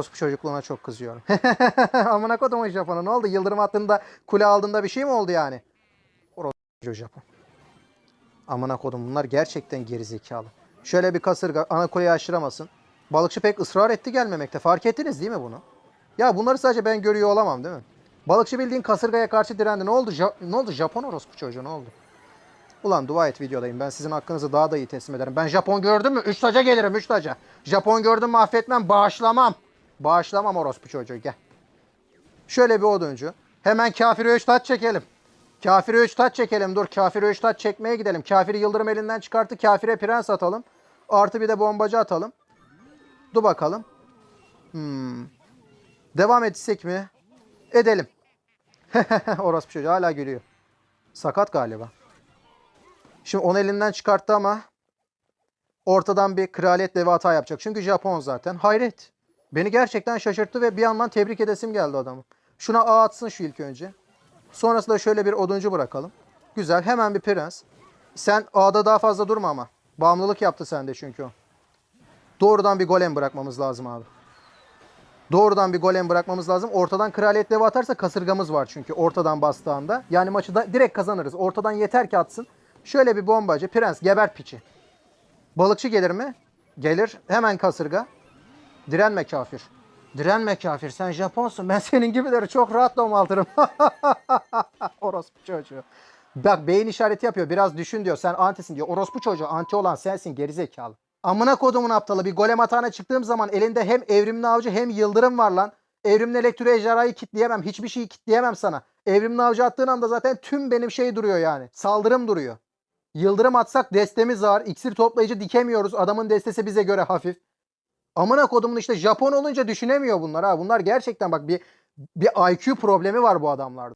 orospu çocukluğuna çok kızıyorum. Amına kodumun Japon'a ne oldu? Yıldırım attığında kule aldığında bir şey mi oldu yani? Orospu Japon. Amına kodum bunlar gerçekten gerizekalı. Şöyle bir kasırga ana kuleyi aşıramasın. Balıkçı pek ısrar etti gelmemekte. Fark ettiniz değil mi bunu? Ya bunları sadece ben görüyor olamam değil mi? Balıkçı bildiğin kasırgaya karşı direndi. Ne oldu? Ja- ne oldu? Japon orospu çocuğu ne oldu? Ulan dua et videodayım. Ben sizin hakkınızı daha da iyi teslim ederim. Ben Japon gördüm mü? Üç taca gelirim üç taca. Japon gördüm mü affetmem. Bağışlamam. Bağışlamam orospu çocuğu gel. Şöyle bir oduncu. Hemen kafiri üç taç çekelim. Kafiri üç taç çekelim. Dur kafiri üç taç çekmeye gidelim. Kafiri yıldırım elinden çıkarttı. Kafire prens atalım. Artı bir de bombacı atalım. Dur bakalım. Hmm. Devam etsek mi? Edelim. Orospu çocuğu hala gülüyor. Sakat galiba. Şimdi onu elinden çıkarttı ama ortadan bir kraliyet devi hata yapacak. Çünkü Japon zaten. Hayret. Beni gerçekten şaşırttı ve bir yandan tebrik edesim geldi adamı. Şuna A atsın şu ilk önce. Sonrasında şöyle bir oduncu bırakalım. Güzel. Hemen bir prens. Sen A'da daha fazla durma ama. Bağımlılık yaptı sende çünkü o. Doğrudan bir golem bırakmamız lazım abi. Doğrudan bir golem bırakmamız lazım. Ortadan kraliyet devi atarsa kasırgamız var çünkü ortadan bastığında. Yani maçı da direkt kazanırız. Ortadan yeter ki atsın. Şöyle bir bombacı. Prens geber piçi. Balıkçı gelir mi? Gelir. Hemen kasırga. Direnme kafir. Direnme kafir. Sen Japonsun. Ben senin gibileri çok rahat domaltırım. Orospu çocuğu. Bak beyin işareti yapıyor. Biraz düşün diyor. Sen antisin diyor. Orospu çocuğu anti olan sensin gerizekalı. Amına kodumun aptalı. Bir golem atağına çıktığım zaman elinde hem evrimli avcı hem yıldırım var lan. Evrimli elektro ejderhayı kitleyemem. Hiçbir şeyi kitleyemem sana. Evrimli avcı attığın anda zaten tüm benim şey duruyor yani. Saldırım duruyor. Yıldırım atsak destemiz var. İksir toplayıcı dikemiyoruz. Adamın destesi bize göre hafif. Amına kodumun işte Japon olunca düşünemiyor bunlar ha. Bunlar gerçekten bak bir bir IQ problemi var bu adamlarda.